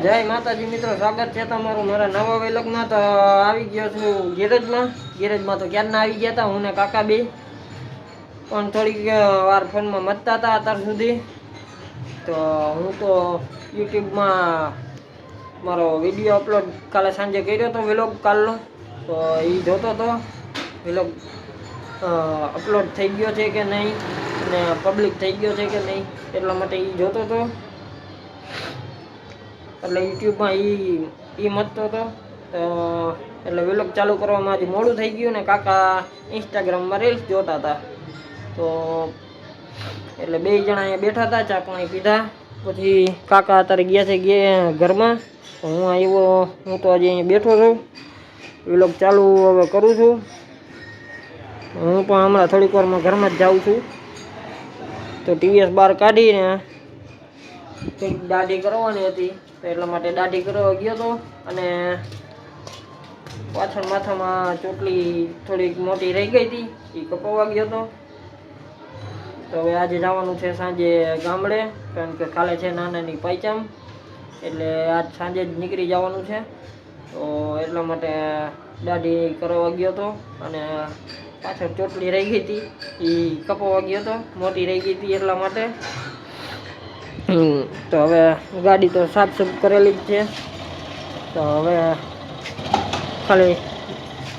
જય માતાજી મિત્રો, સ્વાગત છે તમારું. મારા નવા વેલકમાં તો આવી ગયો છું ગેરેજમાં. ગેરેજમાં તો ક્યારના આવી ગયા હતા હું ને કાકા બે. પણ થોડીક વાર ફોનમાં મતતા હતા અત્યાર સુધી. તો હું તો યુટ્યુબમાં મારો વીડિયો અપલોડ કાલે સાંજે કર્યો હતો વેલોગ કાલનો. તો એ જોતો હતો વેલોગ અપલોડ થઈ ગયો છે કે નહીં? અને પબ્લિક થઈ ગયો છે કે નહીં? એટલા માટે એ જોતો હતો એટલે યુટ્યુબમાં એ એ મતતો હતો તો એટલે વ્લોગ ચાલુ કરવામાં આજે મોડું થઈ ગયું ને કાકા ઇન્સ્ટાગ્રામમાં રીલ્સ જોતા હતા. તો એટલે બે જણા અહીંયા બેઠા હતા, ચા પાણી પીધા. પછી કાકા અત્યારે ગયા છે ગયા ઘરમાં. તો હું આવ્યો હું તો હજી અહીંયા બેઠો છું. વ્લોગ ચાલુ હવે કરું છું. હું પણ હમણાં થોડીક વારમાં ઘરમાં જ જાઉં છું. તો ટીવીએસ બહાર કાઢીને કંઈક દાઢી કરવાની હતી. તો એટલા માટે દાઢી કરવા ગયો હતો અને પાછળ માથામાં ચોટલી થોડીક મોટી રહી ગઈ હતી. એ કપાવવા ગયો હતો તો હવે આજે જવાનું છે સાંજે ગામડે, કારણ કે કાલે છે નાનાની પાયચામ. એટલે આજ સાંજે જ નીકળી જવાનું છે. તો એટલા માટે દાઢી કરવા ગયો હતો અને પાછળ ચોટલી રહી ગઈ હતી. એ કપાવવા ગયો હતો મોટી રહી ગઈ હતી એટલા માટે. તો હવે ગાડી તો સાફ સૂફ કરેલી જ છે. તો હવે ખાલી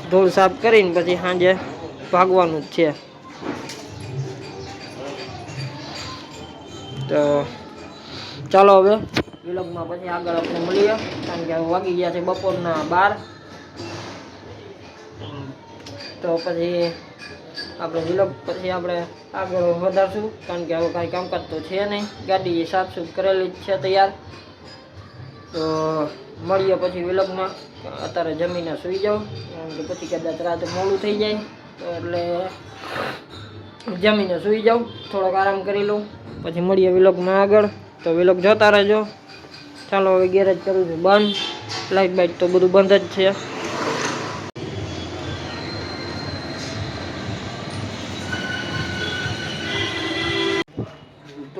ધૂળ સાફ કરીને પછી સાંજે ભાગવાનું જ છે. તો ચાલો હવે વિલોગમાં પછી આગળ આપણે મળીએ, કારણ કે વાગી ગયા છે બપોરના બાર. તો પછી આપણે વિલોગ પછી આપણે આગળ વધારશું, કારણ કે હવે કાંઈ કામકાજ તો છે નહીં. ગાડી સાફ સૂફ કરેલી જ છે તૈયાર. તો મળીએ પછી વિલોગમાં અત્યારે જમીને સૂઈ જાઉં, કારણ કે પછી કદાચ રાતે મોડું થઈ જાય, તો એટલે જમીને સૂઈ જાઉં, થોડોક આરામ કરી લઉં. પછી મળીએ વિલોગમાં આગળ. તો વિલોગ જોતા રહેજો. ચાલો, હવે ગેરેજ કરું છું બંધ. લાઇટ બાઇટ તો બધું બંધ જ છે.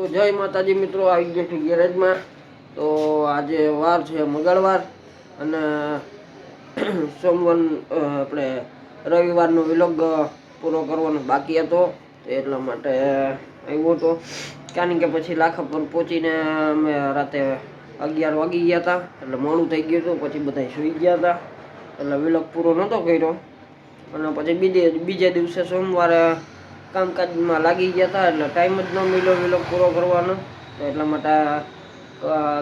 તો જય માતાજી મિત્રો, આવી ગયા છે ગેરેજમાં. તો આજે વાર છે મંગળવાર અને સોમવાર આપણે રવિવારનો વિલોગ પૂરો કરવાનો બાકી હતો. એટલા માટે આવ્યો હતો. કારણ કે પછી લાખા પર પહોંચીને અમે રાતે અગિયાર વાગી ગયા હતા. એટલે મોડું થઈ ગયું હતું. પછી બધા સૂઈ ગયા હતા. એટલે વિલોગ પૂરો નહોતો કર્યો. અને પછી બીજે બીજે દિવસે સોમવારે કામકાજમાં લાગી ગયા હતા એટલે ટાઈમ જ ન મળ્યો વિલોગ પૂરો કરવાનો. તો એટલા માટે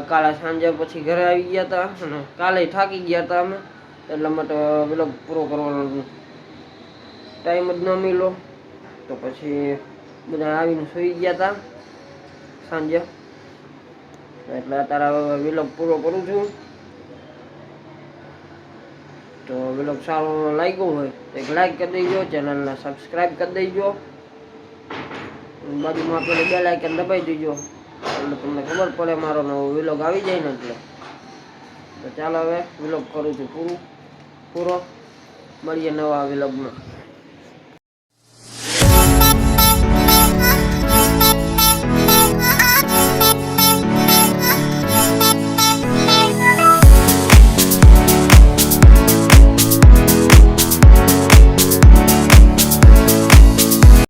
કાલે સાંજે પછી ઘરે આવી ગયા હતા અને કાલે થાકી ગયા હતા અમે. એટલા માટે વિલોગ પૂરો કરવાનો ટાઈમ જ ન મળ્યો. તો પછી બધા આવીને સૂઈ ગયા હતા સાંજે. એટલે અત્યારે વિલોગ પૂરો કરું છું. તો વિલોગ સારો લાગ્યો હોય તો લાઈક કરી દેજો, ચેનલને સબસ્ક્રાઈબ કરી દેજો. બાજુમાં પેલું બે લાઇકન દબાઈ દેજો. એટલે તમને ખબર પડે મારો નવો વિલોગ આવી જાય ને એટલે. તો ચાલો હવે વિલોગ કરું છું પૂરું. પૂરો. મળીએ નવા વિલોગમાં